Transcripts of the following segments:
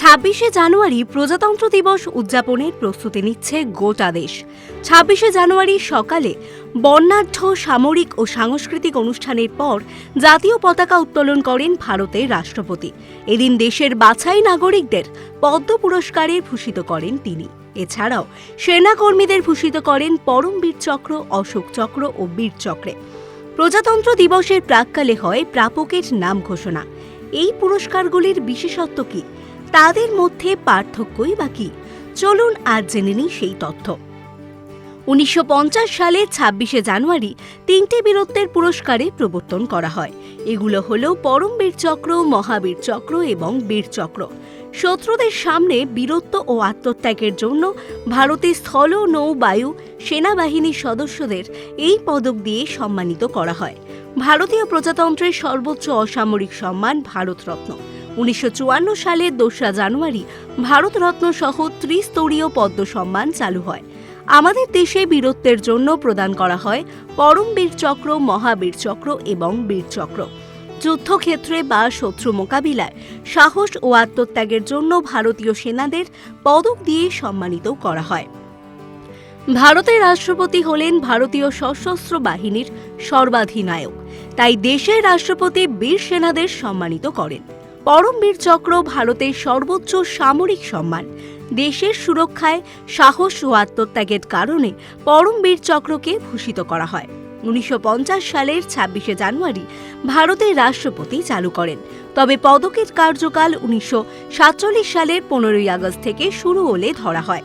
ছাব্বিশে জানুয়ারি প্রজাতন্ত্র দিবস উদযাপনের প্রস্তুতি নিচ্ছে গোটা দেশ। ছাব্বিশে জানুয়ারি সকালে বর্ণাঢ্য সামরিক ও সাংস্কৃতিক অনুষ্ঠানের পর জাতীয় পতাকা উত্তোলন করেন ভারতের রাষ্ট্রপতি। এদিন দেশের বাছাই নাগরিকদের পদ্ম পুরস্কারে ভূষিত করেন তিনি। এছাড়াও সেনাকর্মীদের ভূষিত করেন পরমবীর চক্র, অশোক চক্র ও বীর চক্রে। প্রজাতন্ত্র দিবসের প্রাককালে হয় প্রাপকের নাম ঘোষণা। এই পুরস্কারগুলির বিশেষত্ব কি? তাদের মধ্যে পার্থক্যই বা কি? চলুন আজ জেনে নিই সেই তথ্য। উনিশশো পঞ্চাশ সালে ছাব্বিশে জানুয়ারি তিনটি বীরত্বের পুরস্কারে প্রবর্তন করা হয়। এগুলো হল পরমবীর চক্র মহাবীর চক্র এবং বীর চক্র শত্রুদের সামনে বীরত্ব ও আত্মত্যাগের জন্য ভারতের স্থল নৌ বায়ু সেনাবাহিনীর সদস্যদের এই পদক দিয়ে সম্মানিত করা হয়। ভারতীয় প্রজাতন্ত্রের সর্বোচ্চ অসামরিক সম্মান ভারতরত্ন। উনিশশো সালের দোসরা জানুয়ারি ভারতরত্ন সহ ত্রিস্তরীয় পদ্ম সম্মান চালু হয়। আমাদের দেশে বীরত্বের জন্য প্রদান করা হয় পরমবীর চক্র মহাবীর চক্র এবং বীর চক্র যুদ্ধক্ষেত্রে বা শত্রু মোকাবিলায় সাহস ও আত্মত্যাগের জন্য ভারতীয় সেনাদের পদক দিয়ে সম্মানিত করা হয়। ভারতের রাষ্ট্রপতি হলেন ভারতীয় সশস্ত্র বাহিনীর সর্বাধিনায়ক। তাই দেশের রাষ্ট্রপতি বীর সেনাদের সম্মানিত করেন। পরমবীর চক্র ভারতের সর্বোচ্চ সামরিক সম্মান। দেশের সুরক্ষায় সাহস ও আত্মত্যাগের কারণে পরমবীর চক্রকে ভূষিত করা হয়। উনিশশো পঞ্চাশ সালের ছাব্বিশে জানুয়ারি ভারতের রাষ্ট্রপতি চালু করেন। তবে পদকের কার্যকাল উনিশশো সাতচল্লিশ সালের পনেরোই আগস্ট থেকে শুরু হলে ধরা হয়।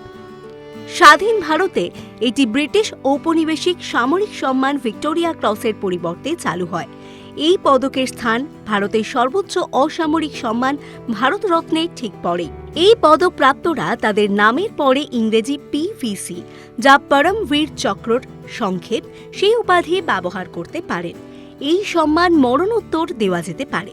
স্বাধীন ভারতে এটি ব্রিটিশ ঔপনিবেশিক সামরিক সম্মান ভিক্টোরিয়া ক্রসের পরিবর্তে চালু হয়। এই পদকের স্থান ভারতের সর্বোচ্চ অসামরিক সম্মান ভারতরত্নে ঠিক পড়ে এই পদক প্রাপ্তরা তাদের নামের পরে ইংরেজি পিভিসি যা পরমবীর চক্রর সংক্ষেপ, সেই উপাধি ব্যবহার করতে পারেন এই সম্মান মরণোত্তর দেওয়া যেতে পারে।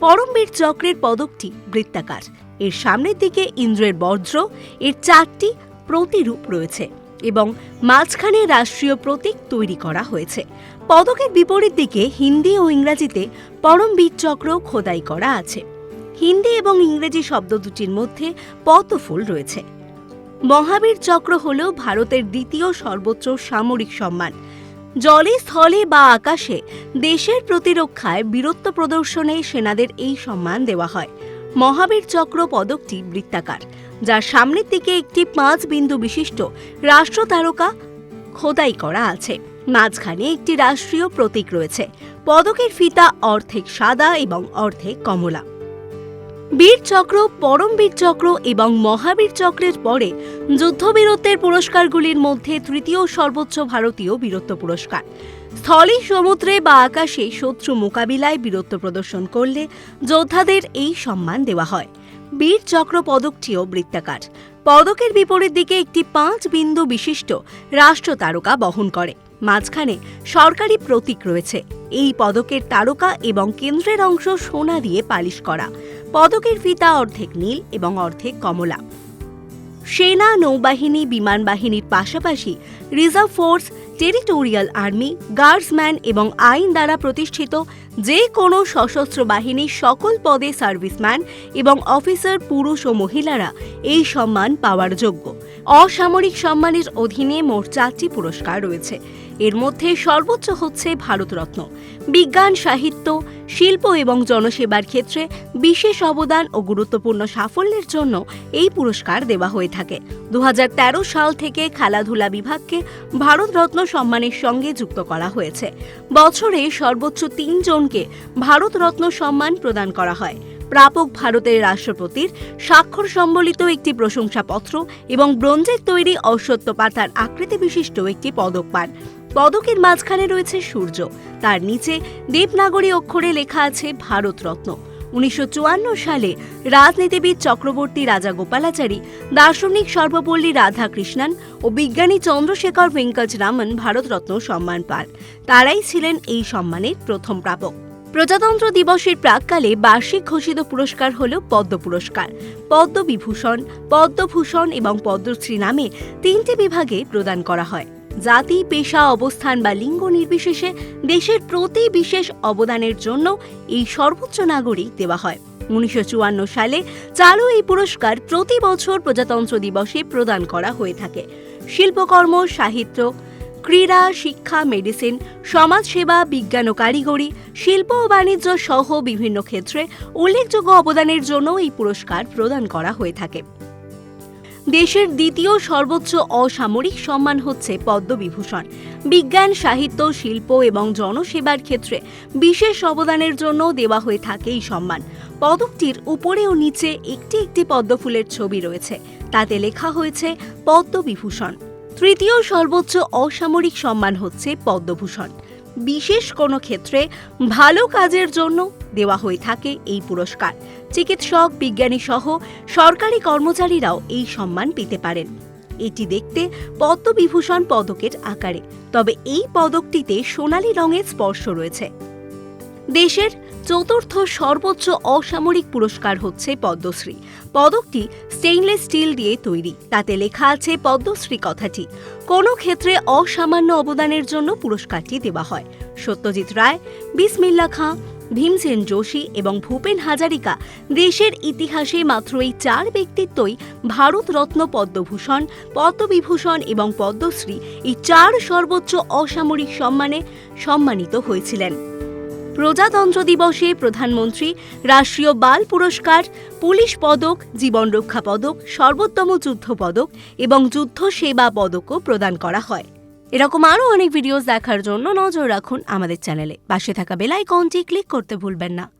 পরমবীর চক্রের পদকটি বৃত্তাকার। এর সামনের দিকে ইন্দ্রের বজ্র, এর চারটি প্রতিরূপ রয়েছে এবং মাঝখানে রাষ্ট্রীয় প্রতীক তৈরি করা হয়েছে। পদকের বিপরীত দিকে হিন্দি ও ইংরাজিতে পরমবীর চক্র খোদাই করা আছে। হিন্দি এবং ইংরেজি শব্দ দুটির মধ্যে পদ্মফুল রয়েছে। মহাবীর চক্র হল ভারতের দ্বিতীয় সর্বোচ্চ সামরিক সম্মান। জলে, স্থলে বা আকাশে দেশের প্রতিরক্ষায় বীরত্ব প্রদর্শনে সেনাদের এই সম্মান দেওয়া হয়। মহাবীর চক্র পদকটি বৃত্তাকার, যার সামনের দিকে একটি পাঁচ বিন্দু বিশিষ্ট রাষ্ট্র তারকা খোদাই করা আছে। মাঝখানে একটি রাষ্ট্রীয় প্রতীক রয়েছে। পদকের ফিতা অর্ধেক সাদা এবং অর্ধেক কমলা। বীর চক্র পরমবীর চক্র এবং মহাবীর চক্রের পরে যুদ্ধবীরত্বের পুরস্কারগুলির মধ্যে তৃতীয় সর্বোচ্চ ভারতীয় বীরত্ব পুরস্কার। স্থলে সমুদ্রে বা আকাশে শত্রু মোকাবিলায় বীরত্ব প্রদর্শন করলে যোদ্ধাদের এই সম্মান দেওয়া হয়। বীর চক্র পদকটিও বৃত্তাকার। পদকের বিপরীত দিকে একটি পাঁচ বিন্দু বিশিষ্ট রাষ্ট্র তারকা বহন করে। মাঝখানে সরকারি প্রতীক রয়েছে। এই পদকের তারকা এবং কেন্দ্রের অংশ সোনা দিয়ে পালিশ করা। পদকের ফিতা অর্ধেক নীল এবং অর্ধেক কমলা। সেনা, নৌবাহিনী, বিমান বাহিনীর পাশাপাশি reserve force, territorial army, guardsman এবং আইন দ্বারা প্রতিষ্ঠিত যে কোনো সশস্ত্র বাহিনীর সকল পদে সার্ভিসম্যান এবং অফিসার, পুরুষ ও মহিলারা এই সম্মান পাওয়ার যোগ্য। অসামরিক সম্মানের অধীনে মোট চারটি পুরস্কার রয়েছে। এর মধ্যে সর্বোচ্চ হচ্ছে ভারতরত্ন। বিজ্ঞান, সাহিত্য, শিল্প এবং জনসেবার ক্ষেত্রে বিশেষ অবদান ও গুরুত্বপূর্ণ সাফল্যের জন্য এই পুরস্কার দেওয়া হয়ে থাকে। দু হাজার তেরো সাল থেকে খেলাধুলা বিভাগকে ভারতরত্ন সম্মানের সঙ্গে যুক্ত করা হয়েছে। বছরে সর্বোচ্চ তিনজনকে ভারতরত্ন সম্মান প্রদান করা হয়। প্রাপক ভারতের রাষ্ট্রপতির স্বাক্ষর সম্বলিত একটি প্রশংসাপত্র এবং ব্রোঞ্জের তৈরি অশ্বত্থ পাতার আকৃতি বিশিষ্ট একটি পদক পান পদকের মাঝখানে রয়েছে সূর্য। তার নিচে দেবনাগরী অক্ষরে লেখা আছে ভারতরত্ন। উনিশশো চুয়ান্ন সালে রাজনীতিবিদ চক্রবর্তী রাজা গোপালাচারী, দার্শনিক সর্বপল্লী রাধাকৃষ্ণন ও বিজ্ঞানী চন্দ্রশেখর ভেঙ্কট রামন ভারতরত্ন সম্মান পান। তারাই ছিলেন এই সম্মানের প্রথম প্রাপক। প্রজাতন্ত্র দিবসের প্রাককালে বার্ষিক ঘোষিত পুরস্কার হল পদ্ম পুরস্কার। পদ্মবিভূষণ, পদ্মভূষণ এবং পদ্মশ্রী নামে তিনটি বিভাগে প্রদান করা হয়। জাতি, পেশা, অবস্থান বা লিঙ্গ নির্বিশেষে দেশের প্রতি বিশেষ অবদানের জন্য এই সর্বোচ্চ নাগরিক দেওয়া হয়। উনিশশো চুয়ান্ন সালে চালু এই পুরস্কার প্রতি বছর প্রজাতন্ত্র দিবসে প্রদান করা হয়ে থাকে। শিল্পকর্ম, সাহিত্য ক্রীড়া, শিক্ষা, মেডিসিন, সমাজসেবা, বিজ্ঞান ও কারিগরি, শিল্প ও বাণিজ্য সহ বিভিন্ন ক্ষেত্রে উল্লেখযোগ্য অবদানের জন্য এই পুরস্কার প্রদান করা হয়ে থাকে। দেশের দ্বিতীয় সর্বোচ্চ অসামরিক সম্মান হচ্ছে পদ্মবিভূষণ। বিজ্ঞান, সাহিত্য, শিল্প এবং জনসেবার ক্ষেত্রে বিশেষ অবদানের জন্য দেওয়া হয়ে থাকে এই সম্মান। পদকটির উপরে ও নিচে একটি একটি পদ্মফুলের ছবি রয়েছে। তাতে লেখা হয়েছে, পদ্মবিভূষণ। তৃতীয় সর্বোচ্চ অসামরিক সম্মান হচ্ছে পদ্মভূষণ। বিশেষ কোনো ক্ষেত্রে ভালো কাজের জন্য দেওয়া হয়ে থাকে এই পুরস্কার। চিকিৎসক, বিজ্ঞানী সহ সরকারি কর্মচারীরাও এই সম্মান পেতে পারেন। এটি দেখতে পদ্মবিভূষণ পদকের আকারে, তবে এই পদকটিতে সোনালি রঙের স্পর্শ রয়েছে। দেশের চতুর্থ সর্বোচ্চ অসামরিক পুরস্কার হচ্ছে পদ্মশ্রী। পদকটি স্টেইনলেস স্টিল দিয়ে তৈরি। তাতে লেখা আছে পদ্মশ্রী কথাটি। কোনো ক্ষেত্রে অসামান্য অবদানের জন্য পুরস্কারটি দেওয়া হয়। সত্যজিৎ রায়, বিসমিল্লা খাঁ, ভীমসেন যোশী এবং ভূপেন হাজারিকা দেশের ইতিহাসে মাত্র এই চার ব্যক্তিত্বই ভারতরত্ন পদ্মভূষণ, পদ্মবিভূষণ এবং পদ্মশ্রী এই চার সর্বোচ্চ অসামরিক সম্মানে সম্মানিত হয়েছিলেন। প্রজাতন্ত্র দিবসে প্রধানমন্ত্রী, রাষ্ট্রীয় বাল পুরস্কার, পুলিশ পদক, জীবন রক্ষা পদক, সর্বোত্তম যুদ্ধ পদক এবং যুদ্ধ সেবা পদকও প্রদান করা হয়। এরকম আরও অনেক ভিডিওস দেখার জন্য নজর রাখুন আমাদের চ্যানেলে। পাশে থাকা বেল আইকনটি ক্লিক করতে ভুলবেন না।